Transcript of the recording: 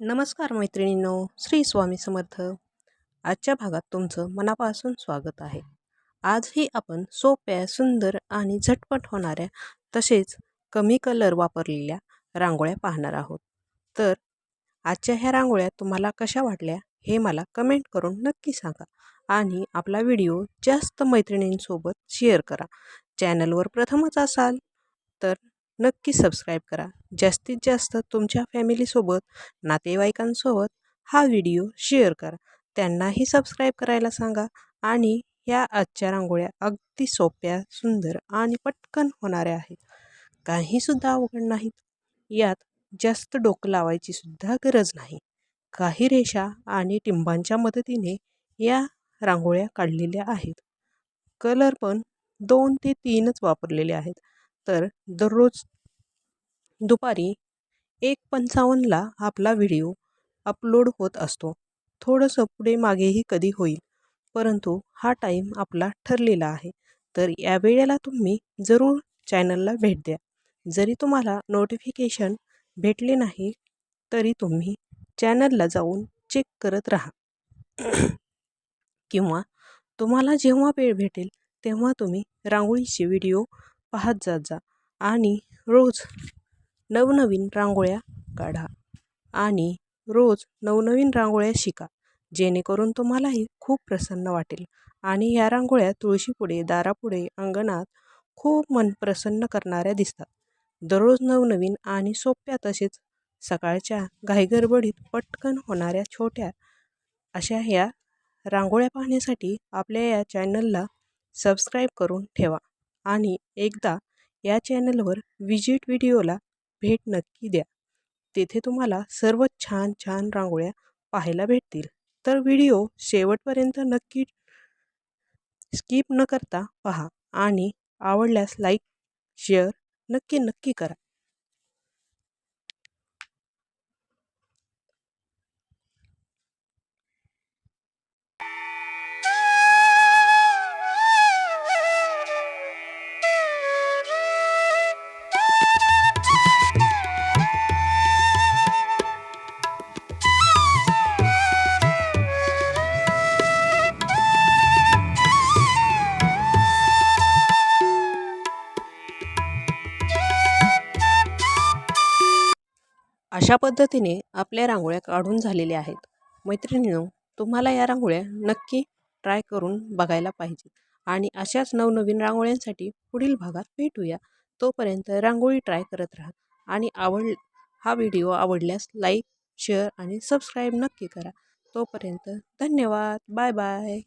नमस्कार मैत्रिणींनो श्री स्वामी समर्थ. आजच्या भागात तुमचं मनापासून स्वागत आहे. आजही आपण सोप्या सुंदर आणि झटपट होणाऱ्या तसेच कमी कलर वापरलेल्या रांगोळ्या पाहणार आहोत. तर आजच्या ह्या रांगोळ्या तुम्हाला कशा वाटल्या हे मला कमेंट करून नक्की सांगा आणि आपला व्हिडिओ जास्त मैत्रिणींसोबत शेअर करा. चॅनलवर प्रथमच असाल तर नक्की सबस्क्राईब करा. जास्तीत जास्त तुमच्या फॅमिलीसोबत नातेवाईकांसोबत हा व्हिडिओ शेअर करा. त्यांनाही सबस्क्राईब करायला सांगा आणि ह्या आजच्या रांगोळ्या अगदी सोप्या सुंदर आणि पटकन होणाऱ्या आहेत. काहीसुद्धा अवघड नाहीत. यात जास्त डोकं लावायची सुद्धा गरज नाही. काही रेषा आणि टिंबांच्या मदतीने या रांगोळ्या काढलेल्या आहेत. कलर पण दोन ते तीनच वापरलेले आहेत. तर दररोज दुपारी एक पंचावन्नला आपला व्हिडिओ अपलोड होत असतो. थोडंसं पुढे मागेही कधी होईल परंतु हा टाईम आपला ठरलेला आहे. तर या वेळेला तुम्ही जरूर चॅनलला भेट द्या. जरी तुम्हाला नोटिफिकेशन भेटले नाही तरी तुम्ही चॅनलला जाऊन चेक करत राहा. किंवा तुम्हाला जेव्हा वेळ भेटेल तेव्हा तुम्ही रांगोळीचे व्हिडिओ पाहत जात जा आणि रोज नवनवीन रांगोळ्या काढा आणि रोज नवनवीन रांगोळ्या शिका जेणेकरून तुम्हालाही खूप प्रसन्न वाटेल आणि ह्या रांगोळ्या तुळशीपुढे दारापुढे अंगणात खूप मन प्रसन्न करणाऱ्या दिसतात. दररोज नवनवीन आणि सोप्या तसेच सकाळच्या घाईगडबडीत पटकन होणाऱ्या छोट्या अशा ह्या रांगोळ्या पाहण्यासाठी आपल्या या चॅनलला सबस्क्राईब करून ठेवा. आणि एकदा या चॅनलवर विजिट व्हिडिओला भेट नक्की द्या. तेथे तुम्हाला सर्व छान छान रांगोळ्या पाहायला भेटतील. तर व्हिडिओ शेवटपर्यंत नक्की स्किप न करता पहा आणि आवडल्यास लाईक शेअर नक्की नक्की करा. अशा पद्धतीने आपल्या रांगोळ्या काढून झालेल्या आहेत. मैत्रिणींनो तुम्हाला या रांगोळ्या नक्की ट्राय करून बघायला पाहिजेत. आणि अशाच नवनवीन रांगोळ्यांसाठी पुढील भागात भेटूया. तोपर्यंत रांगोळी ट्राय करत राहा आणि आवड हा व्हिडिओ आवडल्यास लाईक शेअर आणि सबस्क्राईब नक्की करा. तोपर्यंत धन्यवाद. Bye bye.